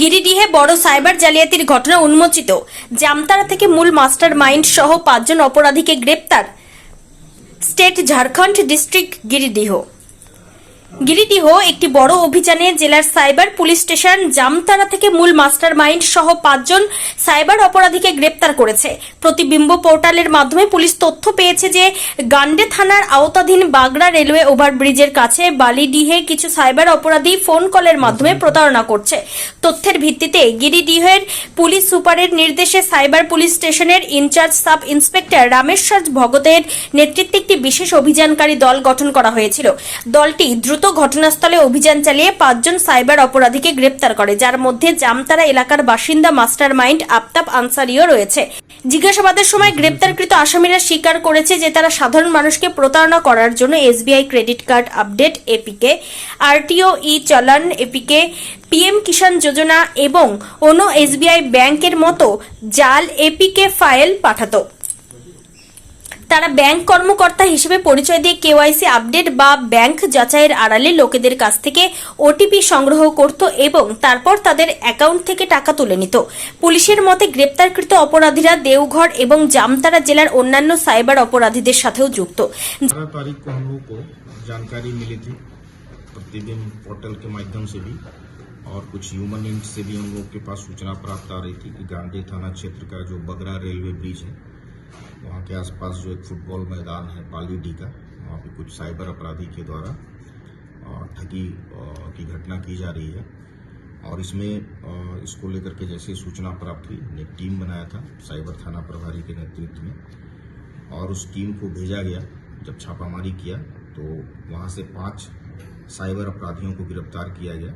গিরিডিহে বড় সাইবার জালিয়াতির ঘটনা উন্মোচিত। জামতারা থেকে মূল মাস্টার মাইন্ড সহ পাঁচজন অপরাধীকে গ্রেপ্তার। State Jharkhand district Giridih. গিরিডিহ একটি বড় অভিযানে জেলার সাইবার পুলিশ স্টেশন জামতারা থেকে মূল মাস্টার মাইন্ড সহ পাঁচজন সাইবার অপরাধীকে গ্রেপ্তার করেছে। প্রতিবিম্ব পোর্টালের মাধ্যমে পুলিশ তথ্য পেয়েছে যে গান্ডে থানার আওতাধীন বাগড়া রেলওয়ে ওভারব্রিজের কাছে বালিডিহে কিছু সাইবার অপরাধী ফোন কলের মাধ্যমে প্রতারণা করছে। তথ্যের ভিত্তিতে গিরিডিহের পুলিশ সুপারের নির্দেশে সাইবার পুলিশ স্টেশনের in charge sub inspector Rameshwar ভগতের নেতৃত্বে একটি বিশেষ অভিযানকারী দল গঠন করা হয়েছিল। দলটি দ্রুত ঘটনাস্থলে অভিযান চালিয়ে পাঁচজন সাইবার অপরাধীকে গ্রেপ্তার করে, যার মধ্যে জামতারা এলাকার বাসিন্দা মাস্টার মাইন্ড আফতাব আনসারিও রয়েছে। জিজ্ঞাসাবাদের সময় গ্রেপ্তারকৃত আসামিরা স্বীকার করেছে যে তারা সাধারণ মানুষকে প্রতারণা করার জন্য SBI credit card update, APK, RTO, e challan, APK, PM কিষাণ যোজনা এবং অন্য এসবিআই ব্যাংকের মতো জাল এপিকে ফাইল পাঠাতো। তারা ব্যাংক কর্মকর্তা হিসেবে পরিচয় দিয়ে কেওয়াইসি আপডেট বা ব্যাংক যাচাইয়ের আড়ালে লোকেদের কাছ থেকে ওটিপি সংগ্রহ করত এবং তারপর তাদের অ্যাকাউন্ট থেকে টাকা তুলে নিত। পুলিশের মতে গ্রেপ্তারকৃত অপরাধীরা দেওঘর এবং জামতারা জেলার অন্যান্য সাইবার অপরাধীদের সাথেও যুক্ত। पोर्टल के माध्यम से भी और कुछ ह्यूमन इंट से भी हम लोग के पास सूचना प्राप्त आ रही थी कि गांधी थाना क्षेत्र का जो बगरा रेलवे ब्रिज है वहाँ के आसपास जो एक फुटबॉल मैदान है पाली डी का, वहाँ पे कुछ साइबर अपराधी के द्वारा ठगी की घटना की जा रही है। और इसमें इसको लेकर के जैसे सूचना प्राप्त हुई एक टीम बनाया था, साइबर थाना प्रभारी के नेतृत्व में। और उस टीम को भेजा गया, जब छापामारी किया तो वहाँ से पाँच साइबर अपराधियों को गिरफ़्तार किया गया।